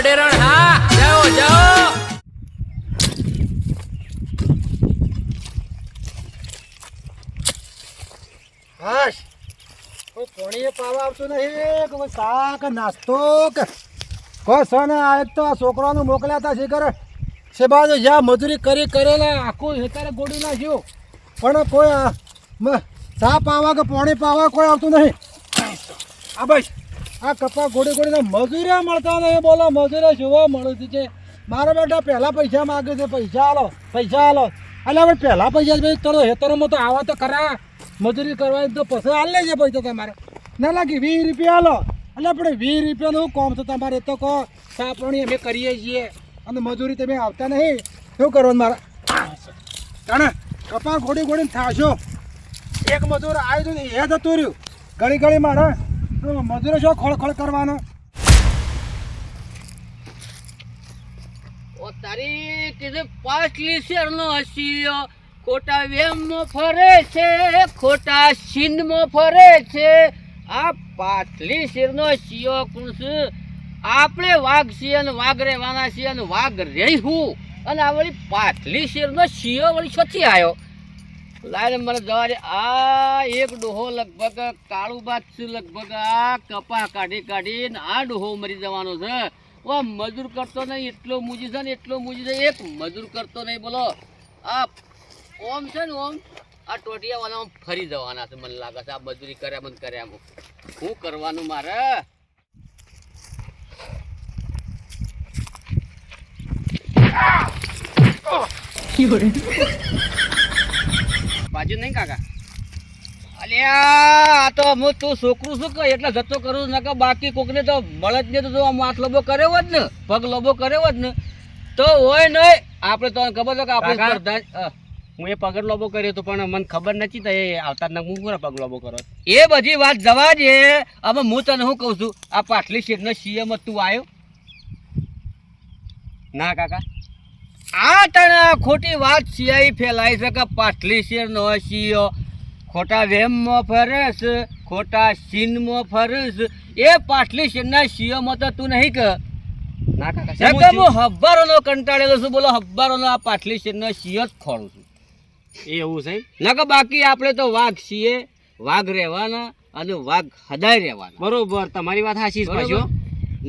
અડેરણ, હા, જાઓ જાઓ. હાશ કોઈ પોણીએ પાવા આવતું નહીં, કોઈ શાક, નાસ્તો કે કોઈ સણ આ તો આ છોકરાનું મોકલ્યા હતા શીખર. છે બાજુ જ્યાં મજૂરી કરી કરેલા, આખું હેતારે ગોડી નાખ્યું. પણ કોઈ ચા પાવા કે પોણી પાવા કોઈ આવતું નહીં. આ ભાઈ આ કપા ગોડી ગોડીને મજૂરી મળતા નહીં બોલો મજૂરી જોવા મળતી છે મારા બેટા પહેલાં પૈસા માગે છે, પૈસા હાલો પૈસા હાલો એટલે આપણે પહેલા પૈસા ભાઈ ચલો હેતરોમાં તો આવા તો ખરા. મજૂરી કરવાની તો પછી હાલ લેજે પૈસા તમારે. ના લાગે, વીસ રૂપિયા હાલો એટલે આપણે વીસ રૂપિયાનું કોમ છે તમારે? તો કહો, સાપણી અમે કરીએ છીએ. અને મજૂરી તમે આવતા નહીં. શું કરવાનું મારા? જાણે કપા ઘોડી ઘોડીને થાશો. એક મજૂર આવ્યું એ જતું રહ્યું. ઘડી ઘડી મારે. તો મજૂરે શું ખોળ કરવાનો? તારી કીધું પાછલી શેરનો હસીયો, ખોટા વેમમાં ફરે છે, ખોટા સિંધમાં ફરે છે. આ પાછલી શેરનો શિયો કોણ છે આપણે વાઘ છીએ અને વાઘ રહેવાના છીએ અને વાઘ રહીશું. અને આ વળી પાછલી શેરનો શિયો વળી છોથી આવ્યો. લાઈને મને જવા દે આ એક ડોહો લગભગ કાળું બાદ લગભગ આ કપા કાઢી કાઢીને આ ડોહો મરી જવાનો છે. ઓ મજૂર કરતો નહીં, એટલો મૂજી છે ને, એટલો મૂજી છે. એક મજૂર કરતો નહીં, બોલો. આ ઓમ છે ને ઓમ, આ ટોટિયાવાળા ફરી જવાના છે, મને લાગે છે. આ મજૂરી કર્યા મને કર્યા હું કરવાનું મારે? બાજુ નહીં કાકા. અલ્યા આ તો હું તું છોકરું છું કે એટલે જતો કરું છું કે બાકી કોકને તો મળે જ નહીં તો આમ હાથ લોબો કર્યો જ ને પગ લોબો કર્યો જ ને તો હોય નહીં. આપણે તો ખબર છે કે આપણે હું એ પગડ લોબો કર્યો હતો પણ મને ખબર નથી તો એ આવતા જ હું પગ લોબો કરો એ બધી વાત જવા દે. આમાં હું તને શું કહું છું? આ પાટલી શેઠનો સીએમ તું આવ્યો ના કાકા આ તને આ ખોટી વાત સિયાઈ ફેલાઈ છે કે પાટલી શેરનો સિયો. ખોટા વેમમાં ફરસ ખોટા સીનમાં ફરસ. એ પાટલી શેરના સિયોમાં તો તું નહીં કે. ના કાકા હું હબ્બારોનો કંટાળેલો છું. બોલો હબ્બારોનો આ પાટલી શેરનો સીઓ જ ખોળું છું. એવું છે નકર બાકી આપણે તો વાઘ છીએ. વાઘ રહેવાના અને વાઘ હદાય રહેવાના. બરોબર તમારી વાત સાચી છે બરોબર?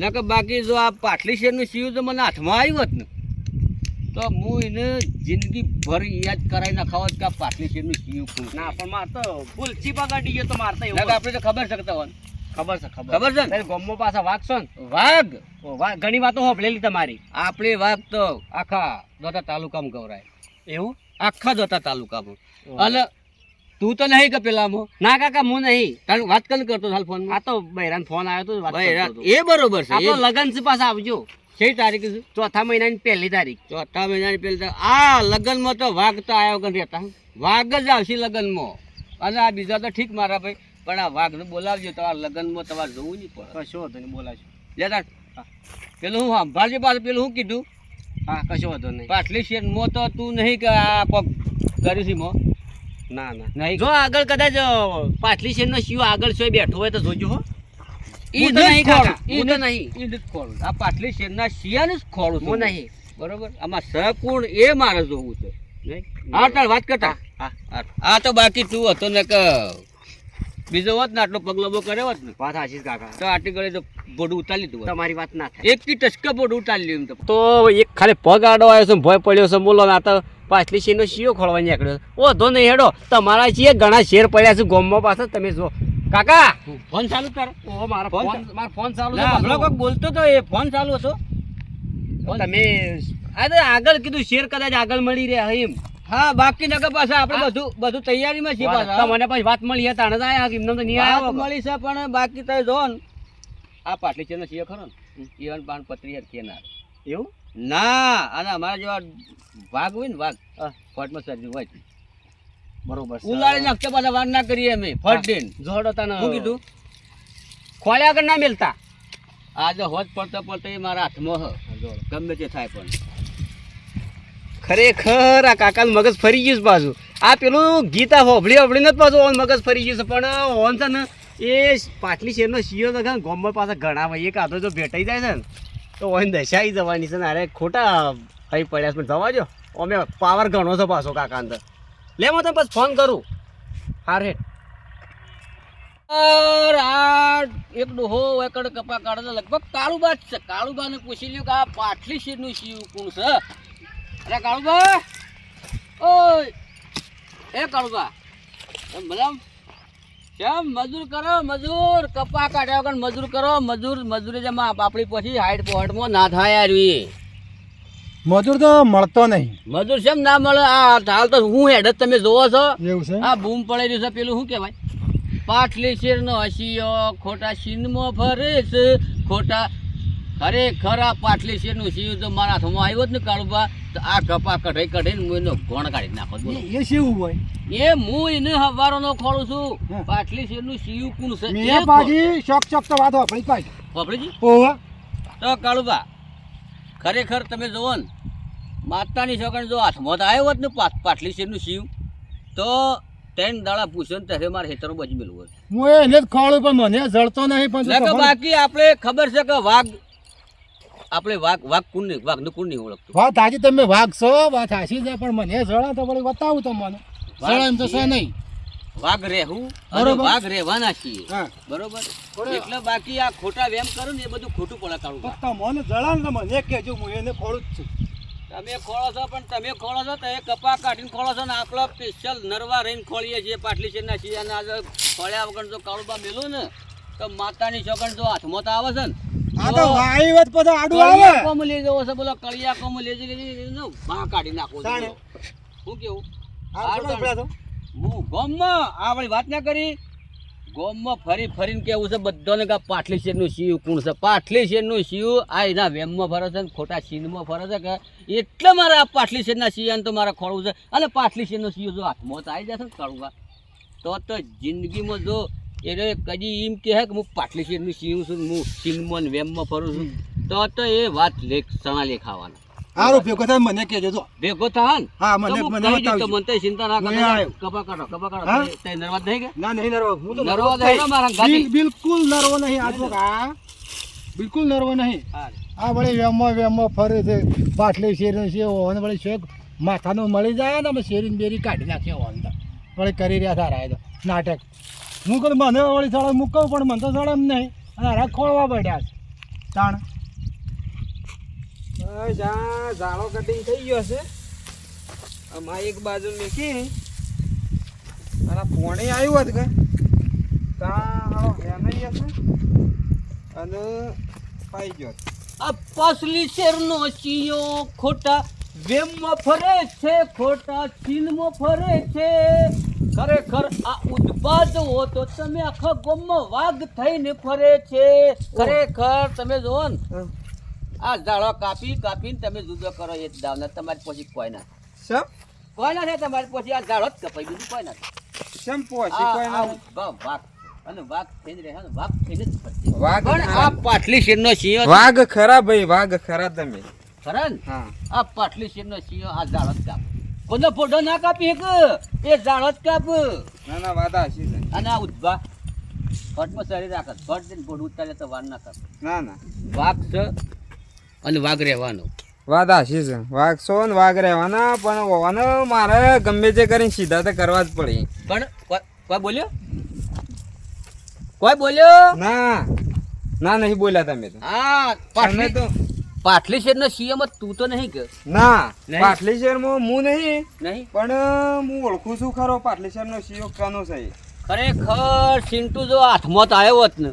નકર બાકી જો આ પાટલી શેરનું સિયું તો મને હાથમાં આવ્યું હોત ને. તો હું એને જિંદગી ભર યાદ કરાવી નખાવત કે આ પાટલી શેરનું સીવું શું ના પણ માર તો ફૂલ ચીપા કાઢી ગયો તો માર તો એવું આપણે તો ખબર કે તમને. ખબર છે ખબર. ખબર છે ને? વાઘ છો ને? વાઘ? વાઘ ઘણી વાતો હોભળેલી તમારી. આપણે વાઘ તો આખા દોતા તાલુકામાં ગવરાય એવું? આખા દોતા તાલુકામાં. અને તું તો નહીં કે પેલામાં. ના કાકા હું નહીં. તારું વાત કન કરતો હાલ ફોન આ તો બૈરાન ફોન આવ્યો તો વાત. એ બરોબર છે આપણો લગન છે પાછા આવજો. કઈ તારીખ છે? ચોથા મહિનાની પહેલી તારીખ. ચોથા મહિનાની પહેલી તારીખ. આ લગ્નમાં તો વાઘ તો આવ્યો વગર રહેતા વાઘ જ આવશે લગ્નમાં. અને આ બીજા તો ઠીક મારા ભાઈ પણ આ વાઘને બોલાવજો. તમારા લગ્નમાં તમારે જવું નહીં પડે. કશો વાંધો નહીં બોલાવજો. લેતા પેલું હું સાંભળજો પાછું પેલું શું કીધું? હા કશો વાંધો નહીં. પાછલી શેર મો તો તું નહીં કે આ પગ કર્યું છે મો? ના ના. નહીં. જો આગળ કદાચ પાછલી શેરનો શિવ આગળ સોય બેઠો હોય તો જોજો હો. ઈ તો નહીં. કાકા, ઈ તો નહીં. ઈ જ ખોળું. આ પાટલી શેરના શિયાને જ ખોળું હું નહીં. બરોબર? આમાં સકુણ એ મારે જોવું છે. હા તાર વાત કરતા. આ તો બાકી તું હતો ને કે બીજો હોત ને આટલો પગલબો કર્યો હોત ને વાત આશીષ કાકા. તો આટલી ગળે તો બોડું ઉતારી લીધું તમારી વાત ના થાય. એક કી ટચકા બોડું ઉતારી લીધું તો. તો એક ખાલી પગ આડો આવ્યો છે ભય પડ્યો છે બોલો ને આ તો પાછલી શેરનો શીયો ખોળવા નીકળ્યો છે. ઓ ધો નહીં હેડો. તમારા છીએ ઘણા શેર પડ્યા છે ગોમમાં પાછા તમે જો. કાકા! ફોન ચાલુ તારો ઓ મારો ફોન મારો ફોન ચાલુ છે હમણાં પાછો. બોલતો તો એ ફોન ચાલુ હતો તમે આ આગળ કીધું શેર કદાચ આગળ મળી રહ્યા એમ. હા બાકી નગર પાછા આપણે બધું બધું તૈયારીમાં છીએ પાછા. મને પછી વાત મળી હતા તાણે આયા એમને તો નહીં આવ્યો મળી છે પણ બાકી તો જો આ પાટલી છે ને છીએ ખરો ને. ઈવન પાન પત્રી કેનાર એવું? ના અને અમારા જેવા વાઘ હોય ને વાઘ હા. ફટમાં સર્જુ હોય. બરોબર. ઉલાળી નાખતે પાછા વાર ના કરીએ અમે ફટ દઈને હતા ને શું કીધું? ખોળ્યા આગળ ના મેલતા. આજે હોત પડતો પડતો એ મારા હાથમાં હ. ગમે તે થાય પણ. ખરેખર આ કાકા મગજ ફરી ગયું છે પાછું. આ પેલું ગીતા હોભળી હોભળીને જ પાછું ઓન મગજ ફરી ગયું છે. પણ ઓન છે ને એ પાટલી શેરનો શિયો તો પાસે ગોમમાં પાછા ઘણા ભાઈ એક આધો જો ભેટાઈ જાય છે ને તો ઓઈન દશાઈ જવાની છે ને અરે ખોટા ભાઈ પડ્યા પણ જવા જો અમે પાવર ઘણો છો પાછો કાકા અંદર. લે હું તમે પછી ફોન કરું. હાર. હેઠ આ એક ડોહો એકડ કપા લગભગ કાળુબા જ છે. પૂછી લ્યો કે પાટલી શીરનું શિવ કોણ છે? અરે કાળુબા, ઓય, એ કાળુબા, એમ મજામ કેમ? મજૂર કરો મજૂર. કપા કાઢ્યા વગર મજૂર કરો. મજૂર મજૂરી જમા આપણી પછી હાઈટ પોઈન્ટમાં ના થાય આવી. મજૂર તો મળતો નહીં. મજૂર છે ના મળે? આ હાલ તો હું હેડ જ તમે જોવો છો. એવું છે? આ બૂમ પડેલી છે. પેલું શું કહેવાય? પાટલી શેરનો હસીયો ખોટા શીનમાં ફરે છે ખોટા ખરેખર આ પાટલી શેરનું શિવ તો મારા હાથમાં આવ્યો જ ને કાળુબા તો આ કપા કઢાઈ કઢાઈને હું એનો ગોણ કાઢી નાખો એ- શિવ હોય? એ હું એને હવારોનો ખોળું છું. પાટલી શેરનું શિવ કુણ છે. એ પાછી શોખ શોખ તો વાત વાપરી કાઢ. બાપરેજી ઓવા તો કાળુબા ખરેખર તમે જુઓ ને માતાની છોકરાને જો હાથમાં તો આવ્યો જ ને પાટલી શેરનું શિવ તો ત્રણ દાડા પૂછ્યો ને ત્યારે મારે હેતરો બચી મેળવું હું એને જ ખવાડું પણ મને જળતો નહીં પણ બાકી આપણે ખબર છે કે વાઘ આપણે વાઘ વાઘ કુણ નહીં વાઘ કુણ નહીં ઓળખતું. વાત હાજી તમે વાગશો વાત હાસી છે પણ મને જળા તો વળી બતાવું તો મને એમ તો છે. નહીં. વાઘ રહેવું અને વાઘ રહેવાના છીએ. બરોબર. એટલે બાકી આ ખોટા વેમ કરો ને એ બધું ખોટું પડે કાઢું પણ મને જળા ને મને કહેજો હું એને ખોળું જ છું. તમે ખોળો છો પણ તમે ખોળો છો તો એ કપા કાઢીને ખોળો છો ને આપણો સ્પેશિયલ નરવા રહીને ખોળીએ છીએ પાટલી શેરના છીએ અને આજે ખોળ્યા વગર જો કાળુબા મેલું ને તો માતાની છોકરા જો હાથમાં તો આવે છે ને આ તો વાઈ વાત પછી આડું આવે. કોમ લઈ જવો છે બોલો કળિયા કોમ લઈ જઈ લઈ જઈ કાઢી નાખો. કેવું? હું ગોમમાં આ વળી વાત ના કરી? ગોમમાં ફરી ફરીને કેવું છે બધાને કે પાટલી શેરનું શિવ કોણ છે? પાટલી શેરનું શિવ આ એના વેમમાં ફરે છે ને ખોટા શીનમાં ફરે છે કે એટલે મારે આ પાટલી શેરના શિયાને તો મારે ખોળવું છે? અને પાટલી શેરનું શિવ જો હાથમાં તો આવી જશે ને કડવા તો તો જિંદગીમાં જો એને કદી એમ કહે કે હું પાટલી શેરનું શિવ છું હું શીનમાં વેમમાં ફરું છું. તો તો એ વાત લેખ સણા લેખાવાના. હારું ભેગો થાય મને કહેજો તો. ભેગો થા હા મને મને કહી દઈશ તો બતાવજો. મને તો ચિંતા ના હું કપા કાઢો કપા હા? તે નર્વસ થઈ ગયા ના નહીં નરવો. હું તો નરવો નરવો મારા ગાડી. બિલકુલ નરવો નહીં. આજનો આ. બિલકુલ નરવો નહીં. હા. આ વળી વેમો વેમો ફરે છે. પાટલી શેર છે ઓને વળી શેક માથાનું મળી જાય ને અમે શેરીને બેરી કાઢી નાખીએ ઓન તો. વળી કરી રહ્યા સારા નાટક. હું કહું મને વળી સાડા મૂકવું પણ મને તો સાડા એમ નહીં. અને હારા ખોળવા પડ્યા છે. તાણ. ઝાડો કટિંગ થઈ ગયો છે. આમાં એક બાજુ મેકી. અને પોણે આવ્યું હોત કે? ત્યાં હાલો હશે અને પાઈ ગયો. આ પાસલી શેરનો ચિયો ખોટા વેમમાં ફરે છે ખોટા ચીનમાં ફરે છે. ખરેખર આ ઉદબાદ હો તો તમે આખા ગામમાં વાઘ થઈને ફરે છે. ખરેખર તમે ને આ ઝાડો કાપી કાપીને તમે જુદો કરો એ દાવના તમારી પછી કોઈ ના સમ કોઈ ના તમારી પછી આ ઝાડો જ કપાઈ બીજું કોઈ ના. સમ પોસી કોઈ ના વાઘ. અને વાઘ ને ખરા. ભાઈ વાઘ ખરા તમે. ખરા ને? આ પાટલી શેરનો સિંહ આ ઝાડ જ કાપ. કોનો ફોટો ના કાપી એક એ ઝાડ જ કાપ. ના ના વાદા હશી છે. અને આ ઉદ્ભા ફટમાં સરી રાખત ફટ દઈને ફોટો ઉતારે તો વાર ના કાપ. ના ના. વાઘ છે અને વાઘ રહેવાનો. વાદા હશી છે. વાઘ છો ને વાઘ રહેવાના પણ હોવાનો મારે ગમે તે કરીને સીધા તો કરવા જ પડે. પણ કોઈ- કોઈ બોલ્યો? કોઈ બોલ્યો? ના ના નહીં બોલ્યા તમે તો. હા તમે તો પાટલી શેરનો સિંહ તું તો નહીં કે. ના પાટલી શહેરમાં હું નહીં નહીં. પણ હું ઓળખું છું ખરો પાટલી શહેરનો સીઓ કાનો છે ખરેખર સિંટુ જો હાથમાં તો આવ્યો હોત ને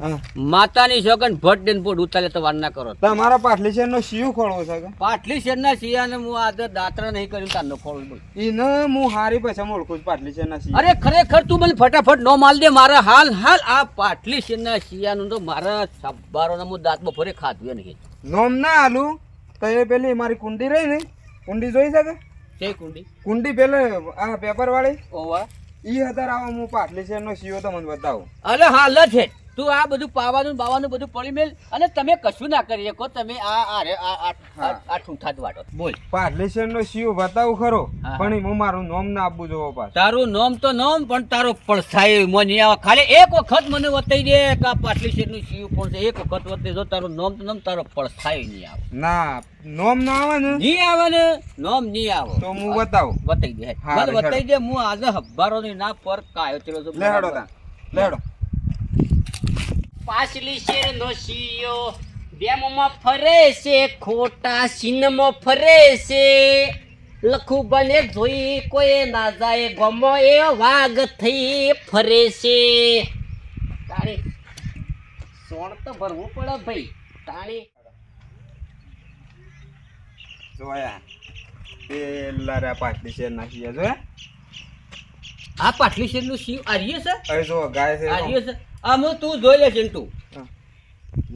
માતાની સોગન ભટ દેન પોટ ઉતારે તો વાર ના કરો. તમારા પાટલી શહેરનો સીઓ ખોળવો છે પાટલી શેરના સિયાને હું આજે દાતરા નહીં કર્યું તારનો ખોળ બોલ એને હું હારી પછી ઓળખું છું પાટલી શહેરના સીઓ અરે ખરેખર તું મને ફટાફટ નો માલ દે મારા હાલ હાલ આ પાટલી શેરના સિયાનું તો મારા સબ્બારોના હું દાંત બપોરે ખાધું નહીં નોમ ના આલું તો એ પેલી મારી કુંડી રહી ને કુંડી જોઈ શકે તે કુંડી? કુંડી પેલે આ પેપર વાળી ઓવા. ઈ હતા આવો હું પાટલી શહેરનો સીઓ તમને બતાવું. અલે હાલ છે તું આ બધું પાવાનું બાવાનું બધું પડી મેલ અને તમે કશું ના કરી શકો તમે આ આ આ આ ઠૂંઠા જ વાટો બોલ. પાર્લેશન નો સીઓ બતાવું ખરો પણ એમાં મારું નોમ ના આપવું જોવો પાછ. તારું નોમ તો નોમ પણ તારો પડછાયો એમાં નહીં આવે ખાલી એક વખત મને વતાઈ દે કે આ પાર્લેશનનું સીઓ પણ છે? એક વખત વતાઈ દો તારું નોમ તો નોમ તારો પડછાયો નહીં આવે. ના નોમ ના આવે ને? નહીં આવે ને? નોમ નહીં આવે. તો હું બતાવું બતાઈ દે. મને બતાઈ દે હું આજે ની ના પર કાયો ચલો છું. લે હેડો શેર નો પાછલી શિયો ડેમમાં ફરે છે ખોટા સીનમાં ફરે છે. લખું બને જોઈ કોઈ ના જાય ગમો એ વાઘ થઈ ફરે છે. તાણી સોણ તો ભરવું પડે ભાઈ. તાણી. જોયા. પેલા રે પાટલેશ્વર ના શિયા જોયા આ પાટલી શેરનું શિવ આર્ય છે? જો ગાય છે આર્ય છે? આમ તું જોઈ લે ચિંટુ.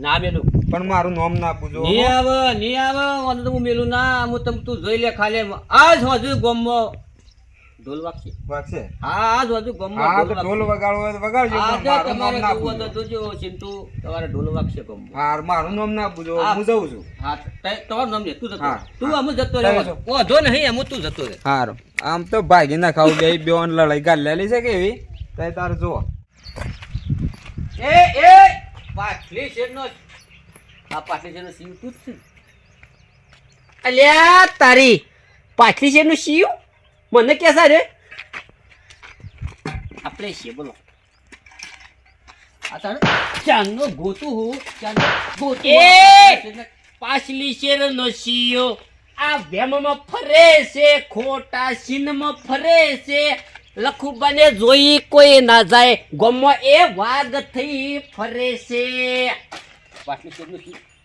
ના મેલું. પણ મારું નામ ના જોવો નહીં આવે નહીં આવે તો હું મેલું ના હું તમ તું જોઈ લે ખાલે આજ હજુ ગોમો. ઢોલ વાગશે. વાગશે? હા આજ હજુ ગોમો હા તો ઢોલ વગાડવો હોય તો વગાડજો આ મારું નામ તમારે ના જોવું તો જોજો ચિંટુ? તમારે ઢોલ વાગશે ગોમો. હા મારું નામ ના પૂજો હા. જઉં છું. હા તમારું નામ ને તું જતો તું આમ જતો રહેવો ઓ જો. નહીં આમ તું જતો રહે. હારું. આમ તો ભાગી ના ખાવ બે બેન લડાઈ ગાલેલી છે કે એવી? તો તાર જુઓ. એ એ! પાટલી શેરનો આ પાટલી શેરનો સીવ તું જ છે. અલ્યા તારી પાછલી શેરનું સીવ મને કે રે. આપણે છીએ બોલો. ચાંદનો ગોતું હું ચાંદનો ગોતું એ! પાછલી શેરનો. શિયો આ વેમમાં ફરે છે ખોટા સીનમાં ફરે છે. લખું બને જોઈ કોઈ ના જાય ગમો એ વાઘ થઈ ફરે છે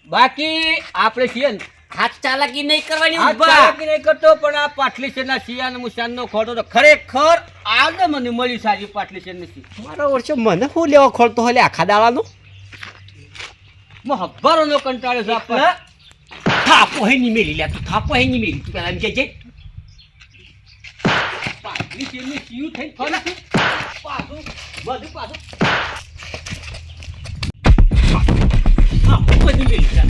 બાકી આપણે છીએ ને હાથ ચાલાકી નહીં કરવાની હાથ. ચાલાકી નહીં કરતો પણ આ પાટલી શેરના શિયાનો મુશાનનો ખોટો તો ખરેખર આગળ મને મળી સારી પાટલી શેરની નથી મારો વર્ષો મને શું લેવા ખોલતો હોય લે આખા દાડાનો હબ્બારો નો કંટાળ્યો છે આપણે થાપો હે ની મેલી લે તું થાપો હે ની મેલી તું પેલા એમ કહેજે. પાટલી શેરની શિવ થઈને ફરે છે. પાછું બધું પાછું થાપો હે ની મેલી લે.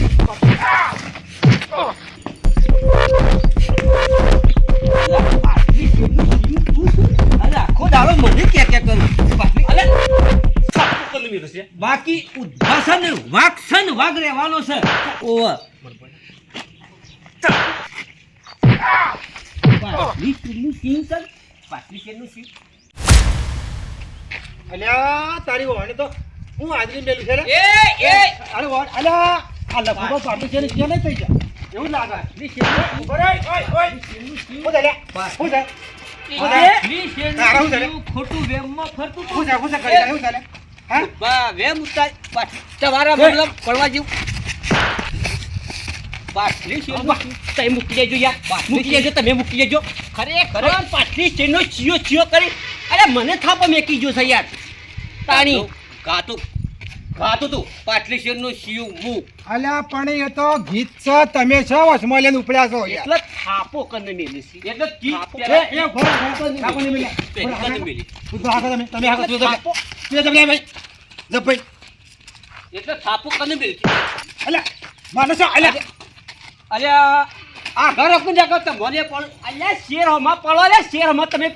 પાટલી શેરનું શિવ તું છું? અરે આખો દાડો મને કે કે કરું પાટલી અલે થાપો હે ની મેલી છે. બાકી ઉદ્ભાસન વાક્સન વાગ રહેવાનો છે ઓવર શેરનું શિવ છે પાટલી શેરનું શિવ અલ્યા તારી વાણી તો હું હાજરી મેલું છે એ એ અરે વાણ અલ્યા આ લખો પાટલી છે ને ક્યાં નહીં થઈ જાય એવું લાગે ઊભો રહે, ઓય, ઓય. હું છે લ્યા? હું છે? છે? શિવ ખોટું વેમમાં ફરતું હું છે? હું છે? કરી હું છે હા? વેમ ઉતાર તમારા મતલબ પડવા જેવું પાટલી શેરનું તમે મૂકી દેજો યાર. મૂકી દેજો તમે મૂકી દેજો. ખરેખર? પાછલી શેરનો ચિયો ચિયો કરી. અરે મને થાપો મેકી ગયો છે યાર. તાણી. ગાતું ગાતું તું. પાટલી શેરનું શિવ મુ અલ્યા પણ એ તો ગીત છે. તમે છો વસમાં લઈને ઉપડ્યા છો એટલે થાપો કને મેલી છે. એટલે એ, એ, મેલી. તું તમે, તમે હાકો, તું થાપો. તું તો ભાઈ. જપ ભાઈ. એટલે થાપો કને મેલી. અલ્યા, માણસો, અલ્યા. અલ્યા આ ઘર કુંજા જાગો તો મને પણ અલ્યા શેરોમાં પડો લે શેરોમાં તમે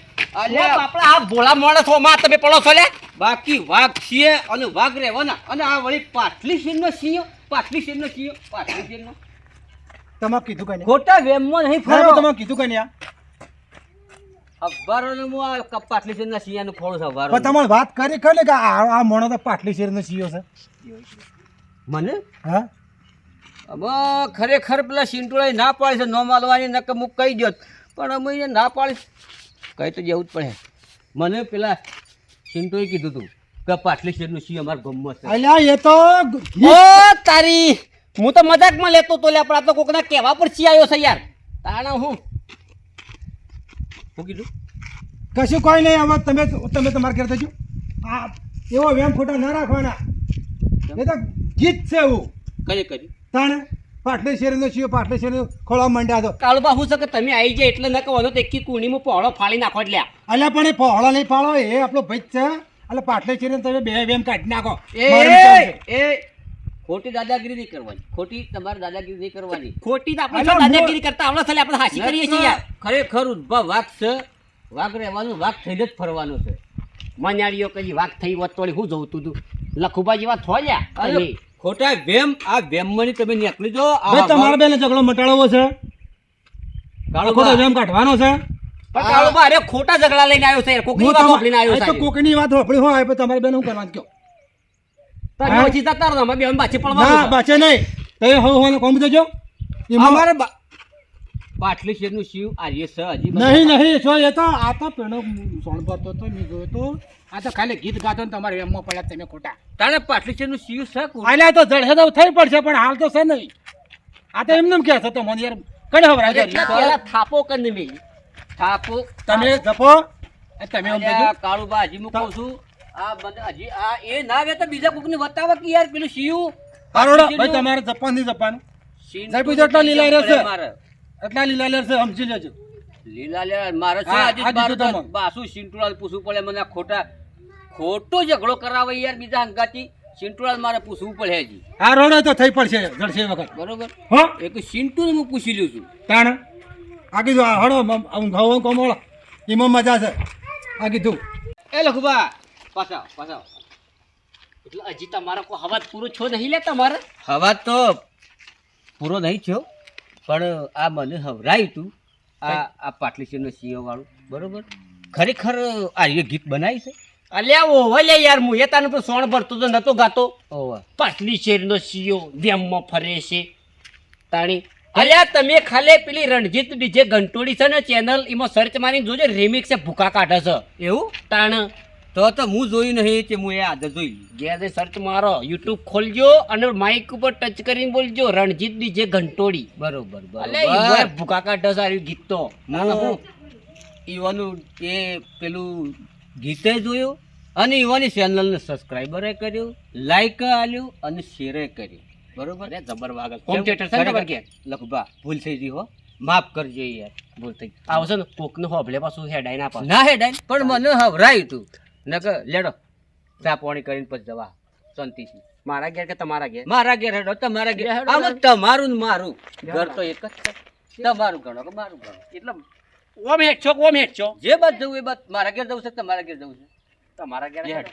અલ્યા. આપણે આ ભોળા માણસમાં તમે પડો છો લે. બાકી વાઘ છીએ અને વાઘ રહેવાના. અને આ વળી પાટલી શેરનો સિંહ પાટલી શેરનો સિંહ પાટલી શેરનો. તમે કીધું કઈ ખોટા વેમમાં નહીં ફરો. તમે કીધું કઈ આ. અખબારોને હું આ પાટલી શેરના સિંહનું ફોડું છું પણ તમારે વાત કરી ખરી કે આ આ મોણો તો પાટલી શેરનો સીઓ છે. મને? હા? અમે ખરેખર પેલા સિંટુળાએ ના પાડી છે ન માલવાની નક મૂક કહી દો પણ અમે એને ના પાડી કહી તો જવું જ પડે. મને પેલા સિંટુએ કીધું હતું કે પાટલી શેરનું સિંહ અમારા ગામમાં છે. અલ્યા એ તો ઓ તારી હું તો મજાકમાં લેતો તો લે પણ આ તો કોકના કહેવા પર સિંહ આવ્યો છે યાર? તાણા હું? શું કીધું? કશું કોઈ નહીં હવે તમે તમે તમારે ઘેર થજો. આ એવો વેમ ખોટા ના રાખવાના. એ તો ગીત છે એવું. કઈ કરી તાણે પાટલી શેરનો છીએ પાટલી શેરનો ખોળવા માંડ્યા તો. કાળુબા હું છે કે તમે આવી જાય એટલે ન કહેવાનો તો એકી કુણીમાં પહોળો ફાળી નાખો એટલે. અલ્યા પણ એ પહોળો નહીં પાડો એ આપણો ભાઈ છે. એટલે પાટલે ચીરીને તમે બે બેમ કાઢી નાખો. એ ખોટી દાદાગીરી નહીં કરવાની. ખોટી તમારે દાદાગીરી નહીં કરવાની. ખોટી આપણે દાદાગીરી કરતા આવડે છે આપણે હાસી કરીએ છીએ યાર. ખરેખર ઉદ્ભવ વાઘ છે. વાઘ રહેવાનું વાઘ થઈને જ ફરવાનું છે. મન્યાળીઓ કઈ વાઘ થઈ વત વળી હું જોઉં તું લખુબા જેવા અરે ખોટા વેમ આ વેમમાંની તમે નીકળી જો આ તમારા બેને ઝઘડો મટાડવો છે? કાળો ખોટો વેમ કાઢવાનો છે? અરે ખોટા ઝઘડા લઈને આવ્યો છે કોકની વાત લઈને આવ્યો છે કોકની વાત હોપડી હોય પણ તમારે બેન હું કરવાનું કયો? તારે? ઓછી જતા રહો અમે બેન પડવા ના બાચે નહીં. તમે હવ હોને કોમ દેજો અમારે પાટલી શેરનું શિવ આર્ય છે હજી નહીં નહીં જો એ તો આ તો પેલો સોણ પર તો મેં જોયો તો. આ તો ખાલી ગીત ગાતો ને તમારે એમમાં પડ્યા તમે ખોટા. તારે પાટલી શેરનું શિવ છે આલે તો તો થઈ પડશે પણ હાલ તો છે નહીં. આ તો એમને કે છે તો મને યાર કઈ હવે રાજા થાપો કને મે થાપો તમે જપો. તમે અલ્યા, દેજો. કાળુબા હજી હું કહું છું આ બંધ હજી આ એ ના આવે તો બીજા કોકને બતાવો કે યાર પેલું શિવ કરોડો ભાઈ તમારે જપાનની જપાન સાહેબ, એટલા લીલા રહેશે. એટલા લીલા છે સમજી લેજો. લીલા લેર મારે છે આજે. બાસુ સિંટુલાલ પૂછવું પડે મને ખોટા ખોટો ઝઘડો કરાવે યાર બીજા હંગાથી. સિંટુલાલ મારે પૂછવું પડે હજી. આ રોડો તો થઈ પડશે જડશે વખત. બરોબર? હો? એક સિંટુ હું પૂછી લઉં છું. તાણ? આ કીધું આ હળો ઘઉં કોમોળો એમાં મજા છે આ કીધું. એ લખુબા પાછા પાછા એટલે હજી તમારા કોઈ હવાજ પૂરો છો નહીં લે તમારે? હવા તો પૂરો નહીં થયો પણ આ મને હવરાયું તું આ આ પાટલી શેરનો સીઓ વાળું. બરોબર? ખરેખર આ એ ગીત બનાવી છે. અલ્યા ઓહો લે યાર હું એ તને સોણ ભરતો તો નતો ગાતો. પાછલી શેરનો સીઓ વેમમાં ફરે છે. તાણી. અલ્યા તમે ખાલી પેલી રણજીત ડીજે ઘંટોડી છે ને ચેનલ એમાં સર્ચ મારીને જોજો રિમિક્સ છે ભૂકા કાઢે છે. એવું? તાણ. તો તો હું જોયું નહીં કે હું એ આજે જોઈ ગયા સર્ચ મારો યુટ્યુબ ખોલજો અને માઇક ઉપર ટચ કરીને બોલજો રણજીત ડીજે ઘંટોળી. બરોબર બરોબર. ભૂકા કાઢે છે આ ગીત તો. હું ઈવાનું એ પેલું ગીતે જોયું? અને યુવાની ચેનલને સબસ્ક્રાઈબરે કર્યું લાઈક આલ્યું અને શેરે કર્યું. બરોબર? એ જબર વાગે કોમ્પ્યુટર છે ને લખબા ભૂલ થઈ ગઈ હો. માફ કરજો યાર. ભૂલ થઈ આવશે ને કોકને હોભલે પાછું હેડાઈ ના પાછું ના હેડાઈ પણ મને હવરાયું તું. નકર લેડો ચા પાણી કરીને પછી જવા. શાંતિથી મારા ઘેર કે તમારા ઘેર? મારા ઘેર હેડો તમારા ઘેર. હેડો, તમારું ને મારું. ઘર તો એક જ છે. તમારું ગણો કે મારું ગણો. એટલે ઓમ હેઠ છો ઓમ હેઠ છો? જે બાદ જવું એ બાદ મારા ઘેર જવું છે તમારા ઘેર જવું છે? તમારા ઘેર.